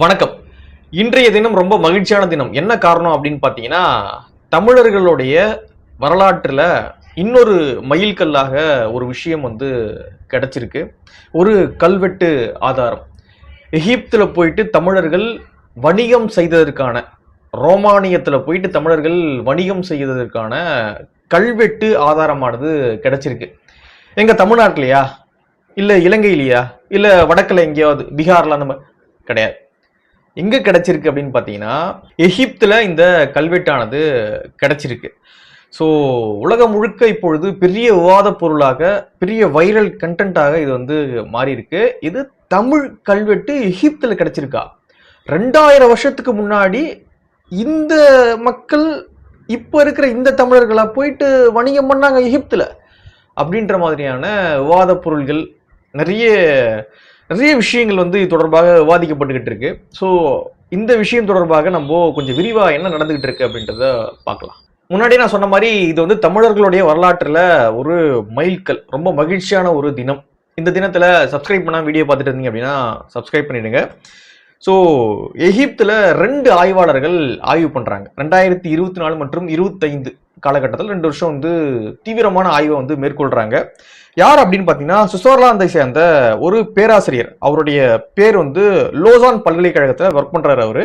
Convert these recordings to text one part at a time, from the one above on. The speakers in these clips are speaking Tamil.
வணக்கம். இன்றைய தினம் ரொம்ப மகிழ்ச்சியான தினம். என்ன காரணம் அப்படின்னு பார்த்தீங்கன்னா தமிழர்களுடைய வரலாற்றில் இன்னொரு மைல்கல்லாக ஒரு விஷயம் வந்து கிடச்சிருக்கு. ஒரு கல்வெட்டு ஆதாரம். எகிப்தில் போயிட்டு தமிழர்கள் வணிகம் செய்ததற்கான ரோமானியத்தில் போயிட்டு தமிழர்கள் வணிகம் செய்ததற்கான கல்வெட்டு ஆதாரமானது கிடச்சிருக்கு. எங்கள் தமிழ்நாட்டிலையா? இல்லை இலங்கையிலையா? இல்லை வடக்கில் எங்கேயாவது? பீகார்ல அந்த மாதிரி கிடையாது. எங்க கிடைச்சிருக்கு அப்படின்னு பார்த்தீங்கன்னா எகிப்துல இந்த கல்வெட்டானது கிடைச்சிருக்கு. ஸோ உலகம் முழுக்க இப்பொழுது பெரிய விவாத பொருளாக பெரிய வைரல் கண்டென்ட்டாக இது வந்து மாறி இருக்கு இது தமிழ் கல்வெட்டு எகிப்துல கிடைச்சிருக்கா? ரெண்டாயிரம் வருஷத்துக்கு முன்னாடி இந்த மக்கள் இப்போ இருக்கிற இந்த தமிழர்களா போயிட்டு வணிகம் பண்ணாங்க எகிப்துல. அப்படின்ற மாதிரியான விவாத பொருள்கள் நிறைய நிறைய விஷயங்கள் வந்து இது தொடர்பாக விவாதிக்கப்பட்டுக்கிட்டு இருக்கு. ஸோ இந்த விஷயம் தொடர்பாக நம்ம கொஞ்சம் விரிவாக என்ன நடந்துகிட்டு இருக்கு அப்படின்றத பார்க்கலாம். முன்னாடி நான் சொன்ன மாதிரி இது வந்து தமிழர்களுடைய வரலாற்றில் ஒரு மைல்கல் ரொம்ப மகிழ்ச்சியான ஒரு தினம். இந்த தினத்தில் சப்ஸ்கிரைப் பண்ணால் வீடியோ பார்த்துட்டு இருந்தீங்க அப்படின்னா சப்ஸ்கிரைப் பண்ணிடுங்க. ஸோ எகிப்தில் ரெண்டு ஆய்வாளர்கள் ஆய்வு பண்ணுறாங்க ரெண்டாயிரத்தி இருபத்தி நாலு மற்றும் இருபத்தைந்து காலகட்டத்தில் ரெண்டு வருஷம் வந்து தீவிரமான ஆய்வை வந்து மேற்கொள்கிறாங்க யார் அப்படின்னு பார்த்தீங்கன்னா சுவிட்சர்லாந்தை சேர்ந்த ஒரு பேராசிரியர். அவருடைய பேர் வந்து லோசான் பல்கலைக்கழகத்தில் ஒர்க் பண்ணுறாரு அவர்.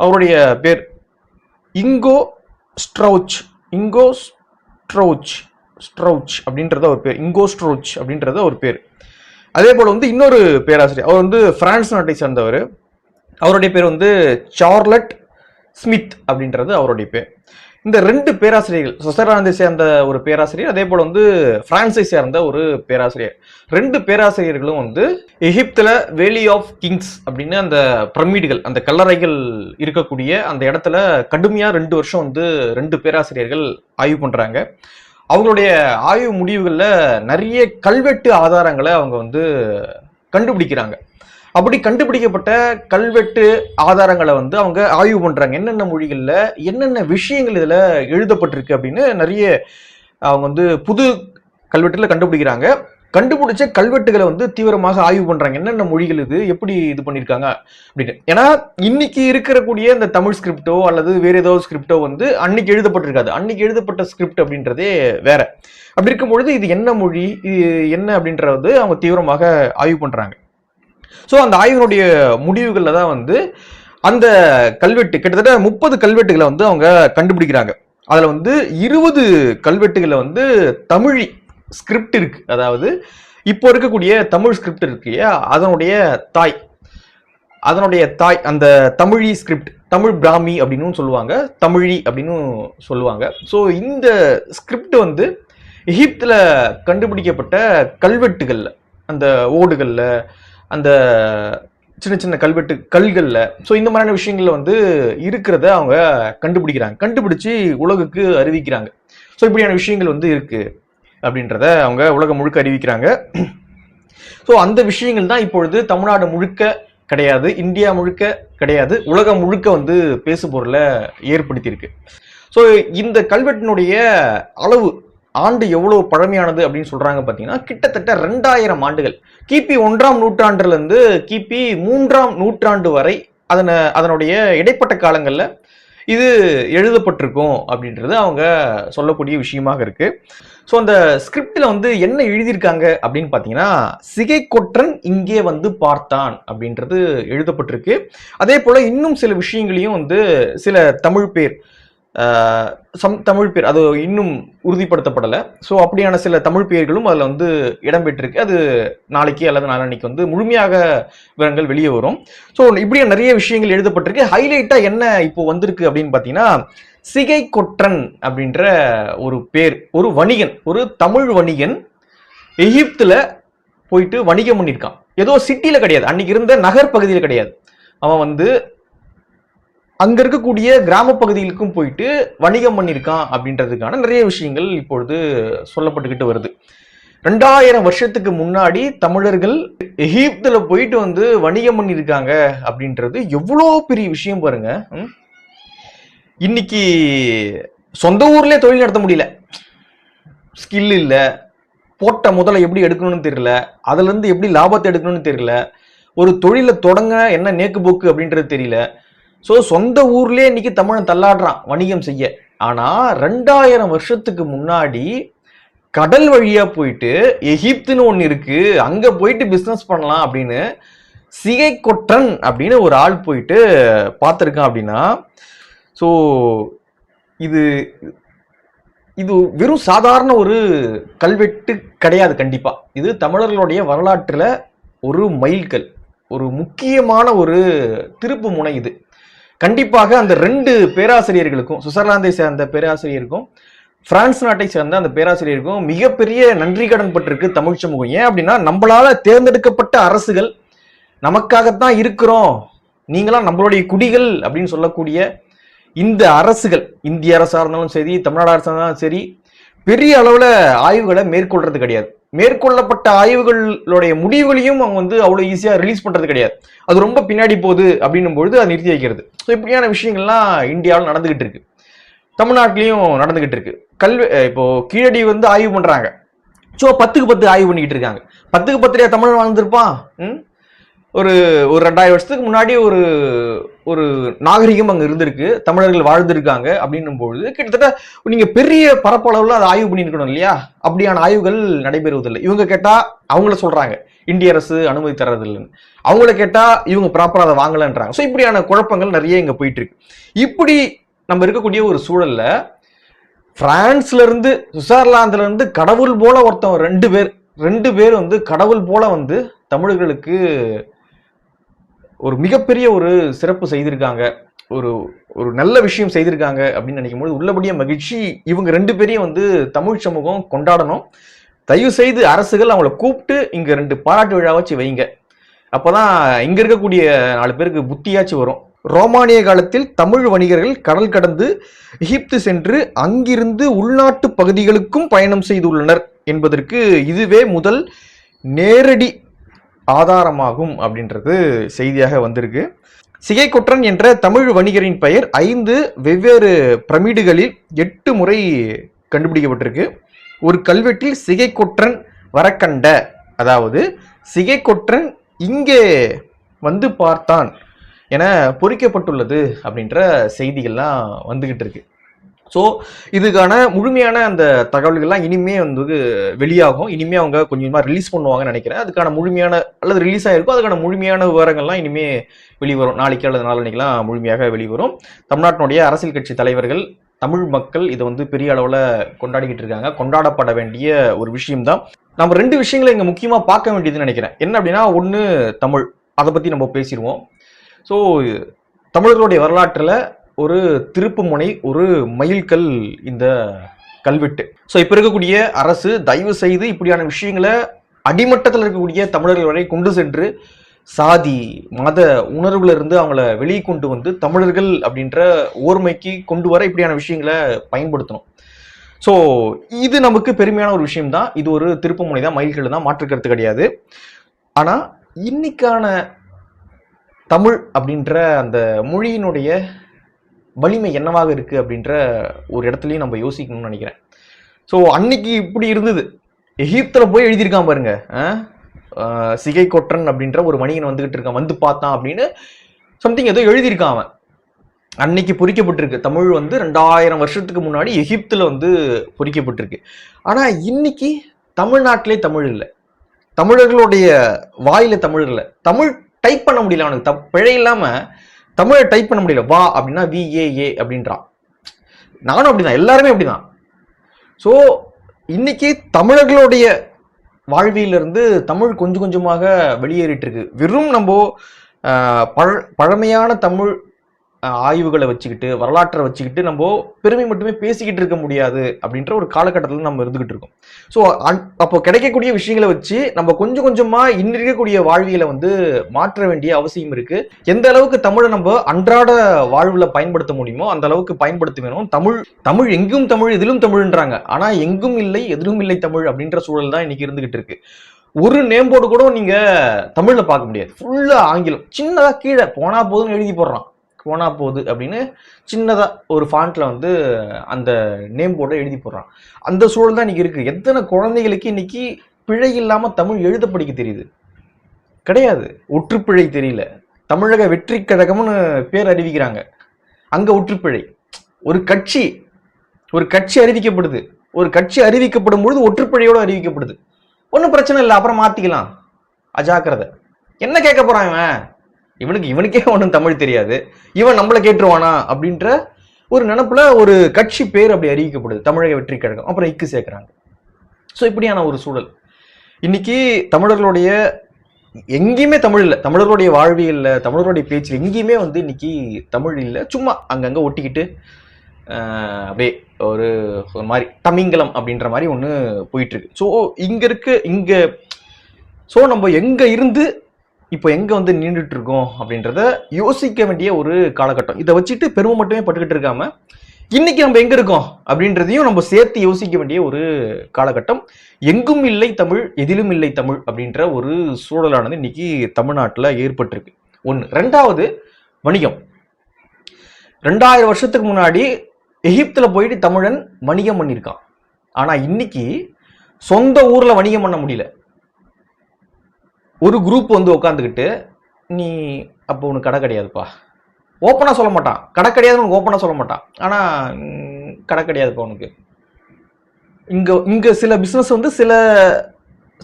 அவருடைய பேர் இங்கோ ஸ்ட்ரௌச். இங்கோ ஸ்ட்ரௌச். ஸ்ட்ரௌச் அப்படின்றத ஒரு பேர். இங்கோ ஸ்ட்ரௌச் அப்படின்றது ஒரு பேர். அதே போல் வந்து இன்னொரு பேராசிரியர். அவர் வந்து பிரான்ஸ் நாட்டை சேர்ந்தவர். அவருடைய பேர் வந்து சார்லட் ஸ்மித் அப்படின்றது அவருடைய பேர். இந்த ரெண்டு பேராசிரியர்கள் சுவிட்சர்லாந்தை சேர்ந்த ஒரு பேராசிரியர் அதே போல் வந்து பிரான்ஸை சேர்ந்த ஒரு பேராசிரியர். ரெண்டு பேராசிரியர்களும் வந்து எகிப்துல வேலி ஆஃப் கிங்ஸ் அப்படின்னு அந்த பிரமிடுகள் அந்த கல்லறைகள் இருக்கக்கூடிய அந்த இடத்துல கடுமையா ரெண்டு வருஷம் வந்து ரெண்டு பேராசிரியர்கள் ஆய்வு பண்றாங்க. அவங்களுடைய ஆய்வு முடிவுகளில் நிறைய கல்வெட்டு ஆதாரங்களை அவங்க வந்து கண்டுபிடிக்கிறாங்க. அப்படி கண்டுபிடிக்கப்பட்ட கல்வெட்டு ஆதாரங்களை வந்து அவங்க ஆய்வு பண்ணுறாங்க என்னென்ன மொழிகளில் என்னென்ன விஷயங்கள் இதில் எழுதப்பட்டிருக்கு அப்படின்னு நிறைய அவங்க வந்து புது கல்வெட்டில் கண்டுபிடிக்கிறாங்க. கண்டுபிடிச்ச கல்வெட்டுகளை வந்து தீவிரமாக ஆய்வு பண்றாங்க. என்னென்ன மொழிகள் இது? எப்படி இது பண்ணியிருக்காங்க? அப்படின்னு. ஏன்னா இன்னைக்கு இருக்கக்கூடிய இந்த தமிழ் ஸ்கிரிப்டோ அல்லது வேற ஏதோ ஸ்கிரிப்டோ வந்து அன்னைக்கு எழுதப்பட்டிருக்காது. அன்னைக்கு எழுதப்பட்ட ஸ்கிரிப்ட் அப்படின்றதே வேற. அப்படி இருக்கும்பொழுது இது என்ன மொழி? இது என்ன அப்படின்றது அவங்க தீவிரமாக ஆய்வு பண்றாங்க. ஸோ அந்த ஆய்வினுடைய முடிவுகளில் தான் வந்து அந்த கல்வெட்டு கிட்டத்தட்ட முப்பது கல்வெட்டுகளை வந்து அவங்க கண்டுபிடிக்கிறாங்க. அதில் வந்து இருபது கல்வெட்டுகளை வந்து தமிழ் ஸ்கிரிப்ட் இருக்கு. அதாவது இப்போ இருக்கக்கூடிய தமிழ் ஸ்கிரிப்ட் இருக்கு இல்லையா? அதனுடைய தாய். அதனுடைய தாய் அந்த தமிழி ஸ்கிரிப்ட் தமிழ் பிராமி அப்படின்னு சொல்லுவாங்க. தமிழி அப்படின்னு சொல்லுவாங்க. ஸோ இந்த ஸ்கிரிப்ட் வந்து எகிப்தில் கண்டுபிடிக்கப்பட்ட கல்வெட்டுகளில் அந்த ஓடுகளில் அந்த சின்ன சின்ன கல்வெட்டு கல்களில். ஸோ இந்த மாதிரியான விஷயங்கள்ல வந்து இருக்கிறத அவங்க கண்டுபிடிக்கிறாங்க. கண்டுபிடிச்சு உலகுக்கு அறிவிக்கிறாங்க. ஸோ இப்படியான விஷயங்கள் வந்து இருக்கு அப்படின்றத அவங்க உலகம் முழுக்க அறிவிக்கிறாங்க. ஸோ அந்த விஷயங்கள் தான் இப்பொழுது தமிழ்நாடு முழுக்க கிடையாது இந்தியா முழுக்க கிடையாது உலகம் முழுக்க வந்து பேசு பொருளை ஏற்படுத்தியிருக்கு. ஸோ இந்த கல்வெட்டினுடைய அளவு ஆண்டு எவ்வளவு பழமையானது அப்படின்னு சொல்றாங்க பார்த்தீங்கன்னா கிட்டத்தட்ட ரெண்டாயிரம் ஆண்டுகள். கிபி ஒன்றாம் நூற்றாண்டுலேருந்து கிபி மூன்றாம் நூற்றாண்டு வரை அதனை அதனுடைய இடைப்பட்ட காலங்களில் இது எழுதப்பட்டிருக்கும் அப்படின்றது அவங்க சொல்லக்கூடிய விஷயமாக இருக்கு. ஸோ அந்த ஸ்கிரிப்டில் வந்து என்ன எழுதியிருக்காங்க அப்படின்னு பார்த்தீங்கன்னா சிகை கொற்றன் இங்கே வந்து பார்த்தான் அப்படின்றது எழுதப்பட்டிருக்கு. அதே போல் இன்னும் சில விஷயங்களையும் வந்து சில தமிழ் பேர் சம் தமிழ் பேர் அது இன்னும் உறுதிப்படுத்தப்படலை. ஸோ அப்படியான சில தமிழ் பெயர்களும் அதில் வந்து இடம்பெற்றிருக்கு. அது நாளைக்கு அல்லது நாளன்னைக்கு வந்து முழுமையாக விவரங்கள் வெளியே வரும். ஸோ இப்படியே நிறைய விஷயங்கள் எழுதப்பட்டிருக்கு. ஹைலைட்டாக என்ன இப்போ வந்திருக்கு அப்படின்னு பார்த்தீங்கன்னா சிகை கொற்றன் அப்படின்ற ஒரு பேர் ஒரு வணிகன் ஒரு தமிழ் வணிகன் எகிப்தில் போயிட்டு வணிகம் பண்ணியிருக்கான். ஏதோ சிட்டியில் கிடையாது. அன்னைக்கு இருந்த நகர் பகுதியில் கிடையாது. அவன் வந்து அங்க இருக்கக்கூடிய கிராம பகுதிகளுக்கும் போயிட்டு வணிகம் பண்ணியிருக்கான் அப்படின்றதுக்கான நிறைய விஷயங்கள் இப்பொழுது சொல்லப்பட்டுக்கிட்டு வருது. ரெண்டாயிரம் வருஷத்துக்கு முன்னாடி தமிழர்கள் எகிப்துல போயிட்டு வந்து வணிகம் பண்ணியிருக்காங்க அப்படின்றது எவ்வளோ பெரிய விஷயம் பாருங்க. இன்னைக்கு சொந்த ஊர்லயே தொழில் நடத்த முடியல. ஸ்கில் இல்லை. போட்ட முதல்ல எப்படி எடுக்கணும்னு தெரியல. அதுல இருந்து எப்படி லாபத்தை எடுக்கணும்னு தெரியல. ஒரு தொழிலை தொடங்க என்ன நேக்கு போக்கு அப்படின்றது தெரியல. ஸோ சொந்த ஊர்லேயே இன்னைக்கு தமிழன் தள்ளாடுறான் வணிகம் செய்ய. ஆனால் ரெண்டாயிரம் வருஷத்துக்கு முன்னாடி கடல் வழியாக போயிட்டு எகிப்துன்னு ஒன்று இருக்குது அங்கே போயிட்டு பிஸ்னஸ் பண்ணலாம் அப்படின்னு சிகை கொற்றன் அப்படின்னு ஒரு ஆள் போயிட்டு பார்த்துருக்கான் அப்படின்னா ஸோ இது இது வெறும் சாதாரண ஒரு கல்வெட்டு கிடையாது கண்டிப்பாக இது தமிழர்களுடைய வரலாற்றில் ஒரு மைல்கல் ஒரு முக்கியமான ஒரு திருப்பு முனை இது. கண்டிப்பாக அந்த ரெண்டு பேராசிரியர்களுக்கும் சுவிட்சர்லாந்தை சேர்ந்த பேராசிரியருக்கும் பிரான்ஸ் நாட்டை சேர்ந்த அந்த பேராசிரியருக்கும் மிகப்பெரிய நன்றி கடன் பட்டிருக்கு தமிழ் சமூகம். ஏன் அப்படின்னா நம்மளால தேர்ந்தெடுக்கப்பட்ட அரசுகள் நமக்காகத்தான் இருக்கிறோம். நீங்களாம் நம்மளுடைய குடிகள் அப்படின்னு சொல்லக்கூடிய இந்த அரசுகள் இந்திய அரசாக இருந்தாலும் சரி தமிழ்நாடு அரசாக இருந்தாலும் சரி பெரிய அளவில் ஆய்வுகளை மேற்கொள்றது கிடையாது. மேற்கொள்ளப்பட்ட ஆய்வுகளுடைய முடிவுகளையும் அவங்க வந்து அவ்வளோ ஈஸியாக ரிலீஸ் பண்ணுறது கிடையாது. அது ரொம்ப பின்னாடி போகுது அப்படின்னும் பொழுது அதை நிறுத்தி வைக்கிறது. ஸோ இப்படியான விஷயங்கள்லாம் இந்தியாவில் நடந்துகிட்டு இருக்கு. தமிழ்நாட்டிலையும் நடந்துகிட்டு இருக்கு. கல்வி இப்போ கீழடி வந்து ஆய்வு பண்ணுறாங்க ஸோ பத்துக்கு பத்து ஆய்வு பண்ணிக்கிட்டு இருக்காங்க. பத்துக்கு பத்துலையா தமிழ் வாழ்ந்துருப்பான்? ம்? ஒரு ஒரு ரெண்டாயிரம் வருஷத்துக்கு முன்னாடி ஒரு ஒரு நாகரிகம் அங்கே இருந்திருக்கு. தமிழர்கள் வாழ்ந்திருக்காங்க அப்படின்னும் பொழுது கிட்டத்தட்ட நீங்கள் பெரிய பரப்பளவில் அதை ஆய்வு பண்ணியிருக்கணும் இல்லையா? அப்படியான ஆய்வுகள் நடைபெறுவதில்லை. இவங்க கேட்டால் அவங்கள சொல்கிறாங்க இந்திய அரசு அனுமதி தர்றதில்லைன்னு. அவங்கள கேட்டால் இவங்க ப்ராப்பராக அதை வாங்கலன்றாங்க. ஸோ இப்படியான குழப்பங்கள் நிறைய இங்கே போயிட்டு இருக்கு இப்படி நம்ம இருக்கக்கூடிய ஒரு சூழலில் ஃப்ரான்ஸ்லேருந்து சுவிட்சர்லாந்துலேருந்து கடவுள் போல ஒருத்தவங்க ரெண்டு பேர் ரெண்டு பேர் வந்து கடவுள் போல வந்து தமிழர்களுக்கு ஒரு மிகப்பெரிய ஒரு சிறப்பு செய்திருக்காங்க. ஒரு ஒரு நல்ல விஷயம் செய்திருக்காங்க அப்படின்னு நினைக்கும் போது உள்ளபடியே மகிழ்ச்சி. இவங்க ரெண்டு பேரையும் வந்து தமிழ் சமூகம் கொண்டாடணும். தயவு செய்து அரசுகள் அவங்கள கூப்பிட்டு இங்க ரெண்டு பாராட்டு விழா வச்சு வைங்க. அப்போதான் இங்க இருக்கக்கூடிய நாலு பேருக்கு புத்தியாச்சு வரும். ரோமானிய காலத்தில் தமிழ் வணிகர்கள் கடல் கடந்து எகிப்து சென்று அங்கிருந்து உள்நாட்டு பகுதிகளுக்கும் பயணம் செய்துள்ளனர் என்பதற்கு இதுவே முதல் நேரடி ஆதாரமாகும் அப்படின்றது செய்தியாக வந்திருக்கு. சிகைக்கொற்றன் என்ற தமிழ் வணிகரின் பெயர் ஐந்து வெவ்வேறு பிரமிடுகளில் எட்டு முறை கண்டுபிடிக்கப்பட்டிருக்கு. ஒரு கல்வெட்டில் சிகைக்கொற்றன் வரக்கண்ட அதாவது சிகைக்கொற்றன் இங்கே வந்து பார்த்தான் என பொறிக்கப்பட்டுள்ளது அப்படின்ற செய்திகள்லாம் வந்துகிட்டு இருக்கு. ஸோ இதுக்கான முழுமையான அந்த தகவல்கள்லாம் இனிமே வந்து வெளியாகும். இனிமே அவங்க கொஞ்சமாக ரிலீஸ் பண்ணுவாங்கன்னு நினைக்கிறேன். அதுக்கான முழுமையான அல்லது ரிலீஸ் ஆகிருக்கும் அதுக்கான முழுமையான விவரங்கள்லாம் இனிமே வெளிவரும். நாளைக்கு அல்லது நாளன்னைக்கெல்லாம் முழுமையாக வெளிவரும். தமிழ்நாட்டினுடைய அரசியல் கட்சி தலைவர்கள் தமிழ் மக்கள் இதை வந்து பெரிய அளவில் கொண்டாடிக்கிட்டு இருக்காங்க. கொண்டாடப்பட வேண்டிய ஒரு விஷயம்தான். நம்ம ரெண்டு விஷயங்களை இங்கே முக்கியமாக பார்க்க வேண்டியதுன்னு நினைக்கிறேன். என்ன அப்படின்னா ஒன்று தமிழ். அதை பற்றி நம்ம பேசிடுவோம். ஸோ தமிழர்களுடைய வரலாற்றில் ஒரு திருப்பு முனை ஒரு மயில்கல் இந்த கல்வெட்டு. ஸோ இப்போ இருக்கக்கூடிய அரசு தயவு செய்து இப்படியான விஷயங்களை அடிமட்டத்தில் இருக்கக்கூடிய தமிழர்கள் வரை கொண்டு சென்று சாதி மத உணர்வுல இருந்து அவங்கள வெளியே கொண்டு வந்து தமிழர்கள் அப்படின்ற ஓர்மைக்கு கொண்டு வர இப்படியான விஷயங்களை பயன்படுத்தணும். ஸோ இது நமக்கு பெருமையான ஒரு விஷயம் தான் இது ஒரு திருப்பு முனை தான் மயில்கள் தான் மாற்று கருத்து கிடையாது. ஆனால் இன்னைக்கான தமிழ் அப்படின்ற அந்த மொழியினுடைய வலிமை என்னவாக இருக்கு அப்படின்ற ஒரு இடத்துலையும் நம்ம யோசிக்கணும்னு நினைக்கிறேன். ஸோ அன்னைக்கு இப்படி இருந்தது. எகிப்தில் போய் எழுதியிருக்கான் பாருங்க. சிகை கொற்றன் அப்படின்ற ஒரு மணிகன் வந்துகிட்டு இருக்கான். வந்து பார்த்தான் அப்படின்னு சம்திங் ஏதோ எழுதியிருக்கான் அவன். அன்னைக்கு பொறிக்கப்பட்டிருக்கு. தமிழ் வந்து ரெண்டாயிரம் வருஷத்துக்கு முன்னாடி எகிப்தில் வந்து பொறிக்கப்பட்டிருக்கு. ஆனால் இன்னைக்கு தமிழ்நாட்டிலே தமிழ் இல்லை. தமிழர்களுடைய வாயில தமிழ் இல்லை. தமிழ் டைப் பண்ண முடியல அவனுக்கு. த பிழை இல்லாமல் தமிழை டைப் பண்ண முடியல. வா அப்படின்னா விஏஏ அப்படின்றான் நானும் அப்படிதான். எல்லாருமே அப்படிதான். ஸோ இன்னைக்கு தமிழர்களுடைய வாழ்வியிலிருந்து தமிழ் கொஞ்சம் கொஞ்சமாக வெளியேறிட்டு இருக்கு. வெறும் நம்ம பழ பழமையான தமிழ் ஆய்வுகளை வச்சுக்கிட்டு வரலாற்றை வச்சுக்கிட்டு நம்ம பெருமை மட்டுமே பேசிக்கிட்டு இருக்க முடியாது அப்படின்ற ஒரு காலகட்டத்தில் நம்ம இருந்துகிட்டு இருக்கோம். ஸோ அப்போ கிடைக்கக்கூடிய விஷயங்களை வச்சு நம்ம கொஞ்சம் கொஞ்சமாக இன்னிருக்கக்கூடிய வாழ்வியலை வந்து மாற்ற வேண்டிய அவசியம் இருக்கு. எந்த அளவுக்கு தமிழை நம்ம அன்றாட வாழ்வில் பயன்படுத்த முடியுமோ அந்த அளவுக்கு பயன்படுத்த வேணும். தமிழ் தமிழ் எங்கும் தமிழ் எதிலும் தமிழ்ன்றாங்க. ஆனால் எங்கும் இல்லை எதிலும் இல்லை தமிழ் அப்படின்ற சூழல் தான் இன்னைக்கு இருந்துகிட்டு இருக்கு. ஒரு நேம் போர்டு கூட நீங்க தமிழ்ல பார்க்க முடியாது. ஃபுல்லா ஆங்கிலம். சின்னதா கீழே போனா போதுன்னு எழுதி போடுறான். போனா போகுது அப்படின்னு சின்னதாக ஒரு ஃபாண்ட்டில் வந்து அந்த நேம் போர்டை எழுதி போடுறான். அந்த சூழல் தான் இன்னைக்கு இருக்குது எத்தனை குழந்தைகளுக்கு இன்னைக்கு பிழை இல்லாமல் தமிழ் எழுத படிக்க தெரியுது? கிடையாது. ஒற்றுப்பிழை தெரியல. தமிழக வெற்றி கழகம்னு பேர் அறிவிக்கிறாங்க. அங்கே ஒற்றுப்பிழை. ஒரு கட்சி ஒரு கட்சி அறிவிக்கப்படுது. ஒரு கட்சி அறிவிக்கப்படும் பொழுது ஒற்றுப்பிழையோடு அறிவிக்கப்படுது. ஒன்றும் பிரச்சனை இல்லை. அப்புறம் மாற்றிக்கலாம் அஜாக்கிரதை. என்ன கேட்க போகிறான் இவன்? இவனுக்கு இவனுக்கே ஒன்றும் தமிழ் தெரியாது. இவன் நம்மளை கேட்டுருவானா அப்படின்ற ஒரு நினப்பில் ஒரு கட்சி பேர் அப்படி அறிவிக்கப்படுது. தமிழக வெற்றி கழகம். அப்புறம் இக்கு சேர்க்குறாங்க. ஸோ இப்படியான ஒரு சூழல். இன்னைக்கு தமிழர்களுடைய எங்கேயுமே தமிழ் இல்லை. தமிழர்களுடைய வாழ்வியல்ல தமிழர்களுடைய பேச்சு எங்கேயுமே வந்து இன்னைக்கு தமிழ் இல்லை. சும்மா அங்கங்கே ஒட்டிக்கிட்டு அப்படியே ஒரு ஒரு மாதிரி தமிங்கலம் அப்படின்ற மாதிரி ஒன்று போயிட்டுருக்கு ஸோ இங்கே இருக்க இங்கே ஸோ நம்ம எங்கே இருந்து இப்போ எங்கே வந்து நின்றுட்டு இருக்கோம் அப்படின்றத யோசிக்க வேண்டிய ஒரு காலகட்டம். இதை வச்சுட்டு பெருமை மட்டுமே பட்டுக்கிட்டு இருக்காம இன்னைக்கு நம்ம எங்க இருக்கோம் அப்படின்றதையும் நம்ம சேர்த்து யோசிக்க வேண்டிய ஒரு காலகட்டம். எங்கும் இல்லை தமிழ் எதிலும் இல்லை தமிழ் அப்படின்ற ஒரு சூழலானது இன்னைக்கு தமிழ்நாட்டில் ஏற்பட்டிருக்கு. ஒன்று ரெண்டாவது வணிகம். ரெண்டாயிரம் வருஷத்துக்கு முன்னாடி எகிப்தில் போயிட்டு தமிழன் வணிகம் பண்ணியிருக்கான். ஆனால் இன்னைக்கு சொந்த ஊரில் வணிகம் பண்ண முடியல. ஒரு குரூப் வந்து உட்காந்துக்கிட்டு நீ அப்போ உனக்கு கடை கிடையாதுப்பா. ஓப்பனாக சொல்ல மாட்டான். கடை கிடையாதுன்னு உனக்கு ஓப்பனாக சொல்ல மாட்டான். ஆனால் கடை கிடையாதுப்பா உனக்கு. இங்கே இங்கே சில பிஸ்னஸ் வந்து சில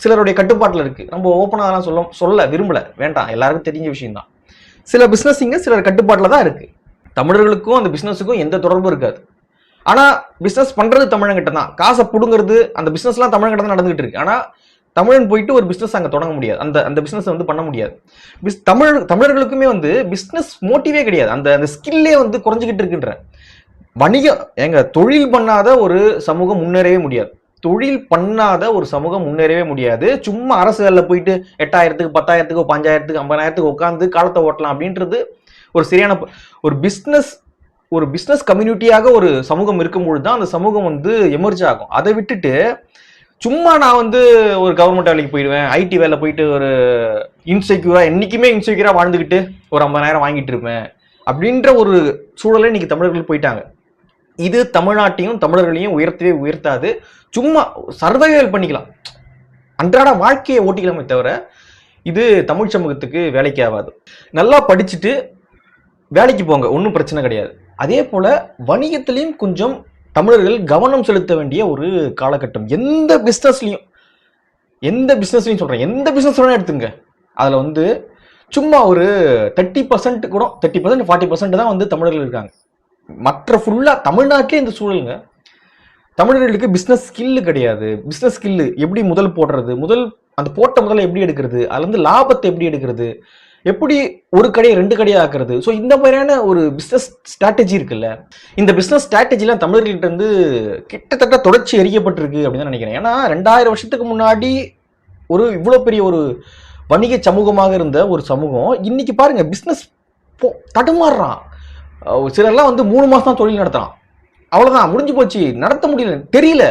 சிலருடைய கட்டுப்பாட்டில் இருக்குது நம்ம ஓப்பனாக அதெல்லாம் சொல்ல சொல்ல விரும்பலை. வேண்டாம். எல்லாருக்கும் தெரிஞ்ச விஷயம்தான். சில பிஸ்னஸ் இங்கே சிலர் கட்டுப்பாட்டில் தான் இருக்குது தமிழர்களுக்கும் அந்த பிஸ்னஸுக்கும் எந்த தொடர்பும் இருக்காது. ஆனால் பிஸ்னஸ் பண்ணுறது தமிழங்கிட்ட தான் காசை பிடுங்கிறது அந்த பிஸ்னஸ்லாம் தமிழங்கிட்ட தான் நடந்துகிட்டு இருக்கு. ஆனால் தமிழன் போயிட்டு ஒரு பிஸ்னஸ் அங்கே தொடங்க முடியாது. அந்த அந்த பிஸ்னஸ் வந்து பண்ண முடியாது. பிஸ் தமிழ் தமிழர்களுக்குமே வந்து பிஸ்னஸ் மோட்டிவே கிடையாது. அந்த அந்த ஸ்கில்லே வந்து குறைஞ்சிக்கிட்டு இருக்குன்ற. வணிகம் எங்க தொழில் பண்ணாத ஒரு சமூகம் முன்னேறவே முடியாது. தொழில் பண்ணாத ஒரு சமூகம் முன்னேறவே முடியாது. சும்மா அரசு போயிட்டு எட்டாயிரத்துக்கு பத்தாயிரத்துக்கு பஞ்சாயிரத்துக்கு ஐம்பதாயிரத்துக்கு உட்காந்து காலத்தை ஓட்டலாம் அப்படின்றது ஒரு சரியான ஒரு பிஸ்னஸ் ஒரு பிஸ்னஸ் கம்யூனிட்டியாக ஒரு சமூகம் இருக்கும்பொழுது தான் அந்த சமூகம் வந்து எமர்ஜ் ஆகும். அதை விட்டுட்டு சும்மா நான் வந்து ஒரு கவர்மெண்ட் வேலைக்கு போயிடுவேன். ஐடி வேலை போயிட்டு ஒரு இன்செக்யூரா என்றைக்குமே இன்செக்யூரா வாழ்ந்துக்கிட்டு ஒரு ஐம்பதாயிரம் வாங்கிட்டு இருப்பேன். அப்படின்ற ஒரு சூழலை இன்னைக்கு தமிழர்கள் போயிட்டாங்க. இது தமிழ்நாட்டையும் தமிழர்களையும் உயர்த்தவே உயர்த்தாது. சும்மா சர்வைவல் பண்ணிக்கலாம். அன்றாட வாழ்க்கையை ஓட்டிக்கலாமே தவிர இது தமிழ் சமூகத்துக்கு வேலைக்கு ஆகாது. நல்லா படிச்சுட்டு வேலைக்கு போங்க. ஒன்றும் பிரச்சனை கிடையாது. அதே போல வணிகத்திலையும் கொஞ்சம் தமிழர்கள் கவனம் செலுத்த வேண்டிய ஒரு காலகட்டம். எந்த பிஸ்னஸ்லையும் எந்த பிஸ்னஸ்லையும் சொல்கிறேன் எந்த பிஸ்னஸ் வேணால் எடுத்துங்க. அதில் வந்து சும்மா ஒரு தேர்ட்டி பர்சன்ட் கூட தேர்ட்டி பர்சன்ட் ஃபார்ட்டி பர்சன்ட் தான் வந்து தமிழர்கள் இருக்காங்க. மற்ற ஃபுல்லாக தமிழ்நாட்டிலே இந்த சூழலுங்க. தமிழர்களுக்கு பிஸ்னஸ் ஸ்கில்லு கிடையாது. பிஸ்னஸ் ஸ்கில்லு எப்படி முதல் போடுறது? முதல் அந்த போட்ட முதல்ல எப்படி எடுக்கிறது? அதுலேருந்து லாபத்தை எப்படி எடுக்கிறது? எப்படி ஒரு கடையை ரெண்டு கடையாக ஆக்குறது? ஸோ இந்த மாதிரியான ஒரு பிஸ்னஸ் ஸ்ட்ராட்டஜி இருக்குல்ல இந்த பிஸ்னஸ் ஸ்ட்ராட்டஜிலாம் தமிழர்கள்ட்ட வந்து கிட்டத்தட்ட தொடர்ச்சி எரிக்கப்பட்டிருக்கு அப்படின்னு தான் நினைக்கிறேன். ஏன்னா ரெண்டாயிரம் வருஷத்துக்கு முன்னாடி ஒரு இவ்வளோ பெரிய ஒரு வணிக சமூகமாக இருந்த ஒரு சமூகம் இன்னைக்கு பாருங்க பிஸ்னஸ் போ தடுமாறுறான். சிலர்லாம் வந்து மூணு மாதம் தான் தொழில் நடத்துகிறான் அவ்வளோதான் முடிஞ்சு போச்சு. நடத்த முடியல தெரியல.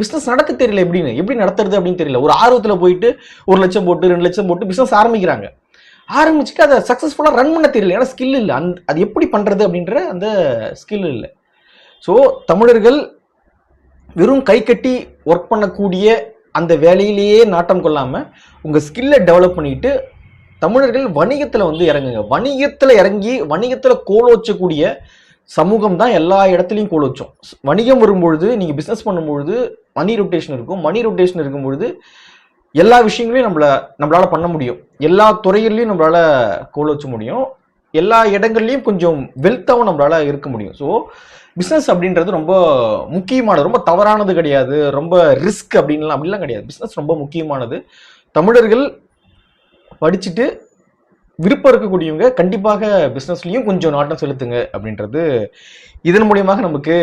பிஸ்னஸ் நடத்த தெரியல எப்படின்னு எப்படி நடத்துறது அப்படின்னு தெரியல. ஒரு ஆர்வத்தில் போயிட்டு ஒரு லட்சம் போட்டு ரெண்டு லட்சம் போட்டு பிஸ்னஸ் ஆரம்பிக்கிறாங்க. ஆரம்பிச்சுட்டு அதை சக்ஸஸ்ஃபுல்லாக ரன் பண்ண தெரியல. ஏன்னா ஸ்கில் இல்லை. அந்த அது எப்படி பண்ணுறது அப்படின்ற அந்த ஸ்கில் இல்லை. ஸோ தமிழர்கள் வெறும் கை கட்டி ஒர்க் பண்ணக்கூடிய அந்த வேலையிலேயே நாட்டம் கொள்ளாமல் உங்கள் ஸ்கில்லை டெவலப் பண்ணிட்டு தமிழர்கள் வணிகத்தில் வந்து இறங்குங்க. வணிகத்தில் இறங்கி வணிகத்துல கோலோச்சக்கூடிய சமூகம் தான் எல்லா இடத்துலையும் கோலோச்சும் வணிகம் வரும்பொழுது நீங்கள் பிஸ்னஸ் பண்ணும்பொழுது மணி ரொட்டேஷன் இருக்கும். மணி ரொட்டேஷன் இருக்கும்பொழுது எல்லா விஷயங்களையும் நம்மள நம்மளால பண்ண முடியும். எல்லா துறையிலையும் நம்மளால கோல் வச்ச முடியும். எல்லா இடங்கள்லையும் கொஞ்சம் வெல்த்தாகவும் நம்மளால இருக்க முடியும். ஸோ பிஸ்னஸ் அப்படின்றது ரொம்ப முக்கியமானது. ரொம்ப தவறானது கிடையாது. ரொம்ப ரிஸ்க் அப்படின்லாம் அப்படிலாம் கிடையாது. பிஸ்னஸ் ரொம்ப முக்கியமானது. தமிழர்கள் படிச்சுட்டு விருப்பம் இருக்கக்கூடியவங்க கண்டிப்பாக பிஸ்னஸ்லையும் கொஞ்சம் நாட்டம் செலுத்துங்க அப்படின்றது இதன் மூலியமாக நமக்கு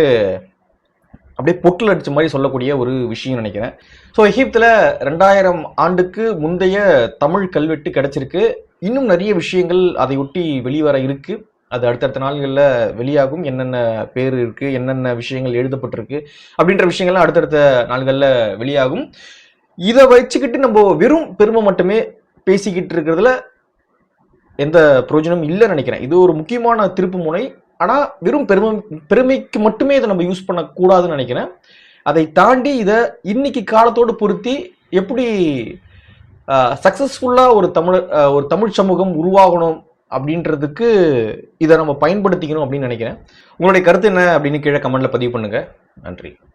அப்படியே பொட்டில் அடித்த மாதிரி சொல்லக்கூடிய ஒரு விஷயம் நினைக்கிறேன். ஸோ எகிப்தில் ரெண்டாயிரம் ஆண்டுக்கு முந்தைய தமிழ் கல்வெட்டு கிடச்சிருக்கு. இன்னும் நிறைய விஷயங்கள் அதை ஒட்டி வெளிவர இருக்குது அது அடுத்தடுத்த நாள்களில் வெளியாகும். என்னென்ன பேர் இருக்குது என்னென்ன விஷயங்கள் எழுதப்பட்டிருக்கு அப்படின்ற விஷயங்கள்லாம் அடுத்தடுத்த நாள்களில் வெளியாகும். இதை வச்சுக்கிட்டு நம்ம வெறும் பெருமை மட்டுமே பேசிக்கிட்டு இருக்கிறதுல எந்த பிரயோஜனம் இல்லைன்னு நினைக்கிறேன். இது ஒரு முக்கியமான திருப்பு முனை. ஆனால் வெறும் பெருமை பெருமைக்கு மட்டுமே இதை நம்ம யூஸ் பண்ணக்கூடாதுன்னு நினைக்கிறேன். அதை தாண்டி இதை இன்னைக்கு காலத்தோடு பொருத்தி எப்படி சக்ஸஸ்ஃபுல்லாக ஒரு தமிழ் ஒரு தமிழ் சமூகம் உருவாகணும் அப்படின்றதுக்கு இதை நம்ம பயன்படுத்திக்கணும் அப்படின்னு நினைக்கிறேன். உங்களுடைய கருத்து என்ன அப்படின்னு கீழே கமெண்ட்டில் பதிவு பண்ணுங்கள் நன்றி.